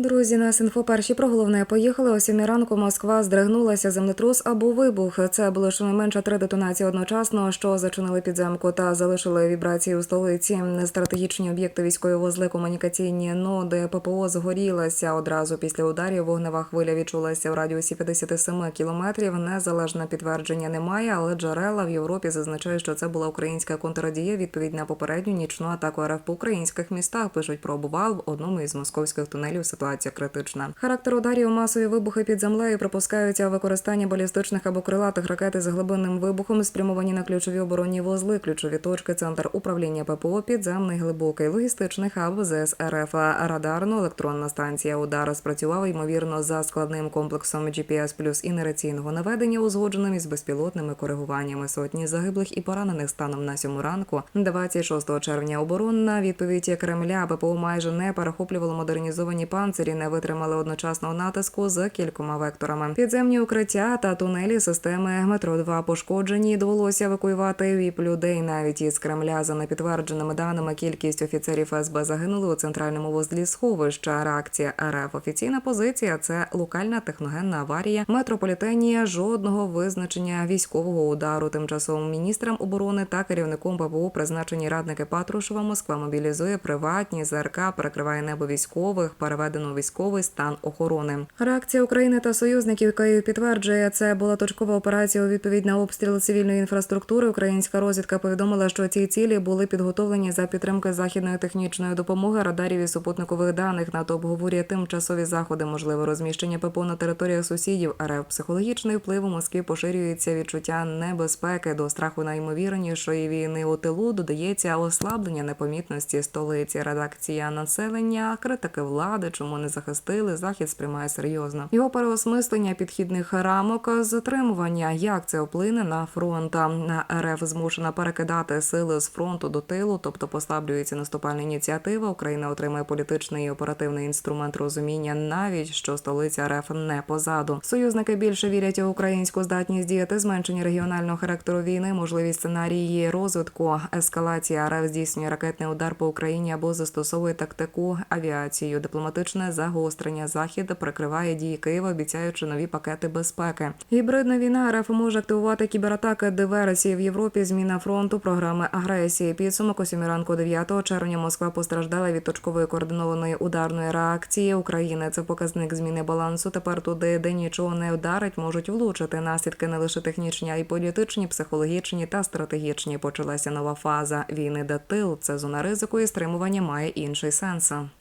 Друзі, нас інфо перші про головне поїхали. О сьомій ранку Москва здригнулася землетрус або вибух. Це було щонайменше три детонації одночасно, що зачинили підземку та залишили вібрації у столиці. Стратегічні об'єкти військові вузли, комунікаційні ноди ППО згорілася одразу після ударів. Вогнева хвиля відчулася в радіусі 57 кілометрів. Незалежне підтвердження немає, але джерела в Європі зазначають, що це була українська контррадія. Відповідь на попередню нічну атаку РФ по українських містах. Пишуть про обвал в одному із московських тунелів. Ситуація критична. Характер ударів, масові вибухи під землею припускаються використання балістичних або крилатих ракет із глибинним вибухом, спрямовані на ключові оборонні вузли, ключові точки, центр управління ППО, підземний глибокий, логістичний хаб ЗС РФ, радарно-електронна станція. Удар спрацював ймовірно за складним комплексом GPS плюс інераційного наведення, узгодженим із безпілотними коригуваннями сотні загиблих і поранених станом на сьому ранку, 26 червня. Оборонна відповідь Кремля ППО майже не перехоплювало модернізовані панцирі, не витримали одночасного натиску з кількома векторами. Підземні укриття та тунелі системи метро 2 пошкоджені. Довелося евакуювати віп людей навіть із Кремля. За непідтвердженими даними, кількість офіцерів ФСБ загинули у центральному вузлі сховища. Реакція РФ. Офіційна позиція це локальна техногенна аварія. Метрополітенія жодного визначення військового удару. Тимчасовим міністрам оборони та керівником ППО призначені радники Патрушева. Москва мобілізує приватні ЗРК, перекриває небо військових, переведено у військовий стан охорони. Реакція України та союзників Київ підтверджує, це була точкова операція у відповідь на обстріли цивільної інфраструктури. Українська розвідка повідомила, що ці цілі були підготовлені за підтримки західної технічної допомоги, радарів і супутникових даних. НАТО обговорює тимчасові заходи, можливе розміщення ППО на територіях сусідів. РФ психологічний вплив у Москві поширюється відчуття небезпеки до страху найімовірнішої війни у тилу. Додається ослаблення непомітності столиці. Редакція населення, критики влади, чому не захистили. Захід сприймає серйозно. Його переосмислення підхідних рамок затримування. Як це вплине на фронт? На РФ змушена перекидати сили з фронту до тилу, тобто послаблюється наступальна ініціатива. Україна отримає політичний і оперативний інструмент розуміння, навіть що столиця РФ не позаду. Союзники більше вірять у українську здатність діяти, зменшення регіонального характеру війни, можливість сценарії розвитку, ескалація РФ здійснює ракетний удар по Україні або застосовує тактику авіацію, дипломатичне загострення. Захід прикриває дії Києва, обіцяючи нові пакети безпеки. Гібридна війна РФ може активувати кібератаки, диверсії в Європі, зміна фронту, програми агресії. Підсумок о 7 ранку 9 червня Москва постраждала від точкової координованої ударної реакції України. Це показник зміни балансу. Тепер туди, де нічого не вдарить, можуть влучити. Наслідки не лише технічні, а й політичні, психологічні та стратегічні. Почалася нова фаза війни, де тил це зона ризику і стримування має інший сенс.